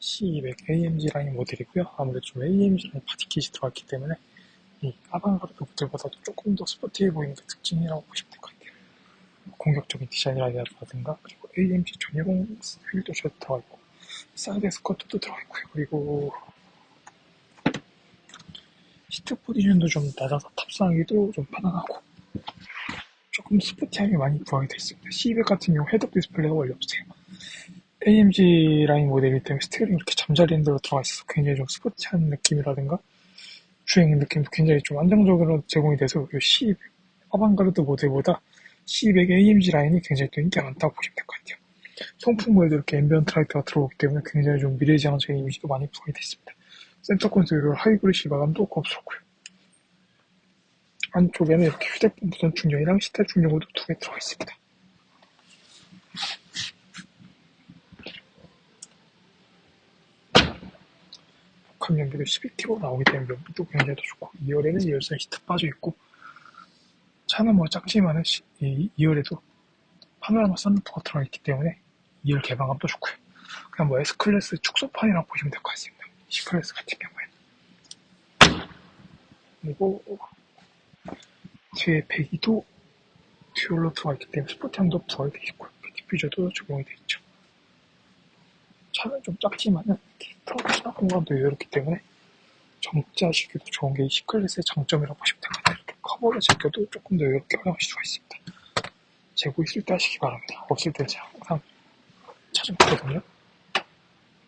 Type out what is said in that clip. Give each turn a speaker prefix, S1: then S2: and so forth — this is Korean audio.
S1: C200 AMG 라인 모델이고요. 아무래도 좀 AMG 라인 바디킷이 들어갔기 때문에 이 아방가르드 모델보다도 조금 더 스포티해 보이는 게 특징이라고 보시면 될 것 같아요. 공격적인 디자인이라든가 그리고 AMG 전용 휠도 셔 들어가 있고 사이드 스커트도 들어가 있고요. 그리고 시트 포지션도 좀 낮아서 탑승하기도 좀 편안하고 조금 스포티함이 많이 부각이 되어 있습니다. C200 같은 경우 헤드업 디스플레이가 원래 없어요. AMG 라인 모델이기 때문에 스티어링이 이렇게 잠자리는 대로 들어가 있어서 굉장히 좀 스포티한 느낌이라든가 주행 느낌도 굉장히 좀 안정적으로 제공이 돼서 이 C200 아방가르드 모델보다 C200 AMG 라인이 굉장히 또 인기가 많다고 보시면 될 것 같아요. 송풍구에도 이렇게 앰비언트 라이트가 들어오기 때문에 굉장히 좀 미래지향적인 이미지도 많이 부각이 됐습니다. 센터 콘솔 하이브리시 마감도 고급스럽고요. 안쪽에는 이렇게 휴대폰 무선 충전이랑 시타 충전구도 두 개 들어가 있습니다. 복합 연비도 12T로 나오기 때문에 연비도 굉장히 더 좋고 2열에는 2열선 시트 빠져있고 차는 뭐 작지만은 시- 이 2열에도 파노라마 썬루프가 들어있기 때문에 2열 개방감도 좋고요. 그냥 뭐 S클래스 축소판이라고 보시면 될 것 같습니다. C클래스 같은 경우에는. 그리고 뒤에 배기도 듀얼로 들어가 있기 때문에 스포티함도 부각이 되어 있고 디퓨저도 적용이 되어 있죠. 차는 좀 작지만은 트렁크 수납 공간도 여유롭기 때문에 정자시기도 좋은 게 이 C클래스의 장점이라고 보시면 같아요. 이렇게 커버를 제껴도 조금 더 여유롭게 활용하실 수가 있습니다. 재고 있을 때 하시기 바랍니다. 없을 때 제가 항상 보거든요.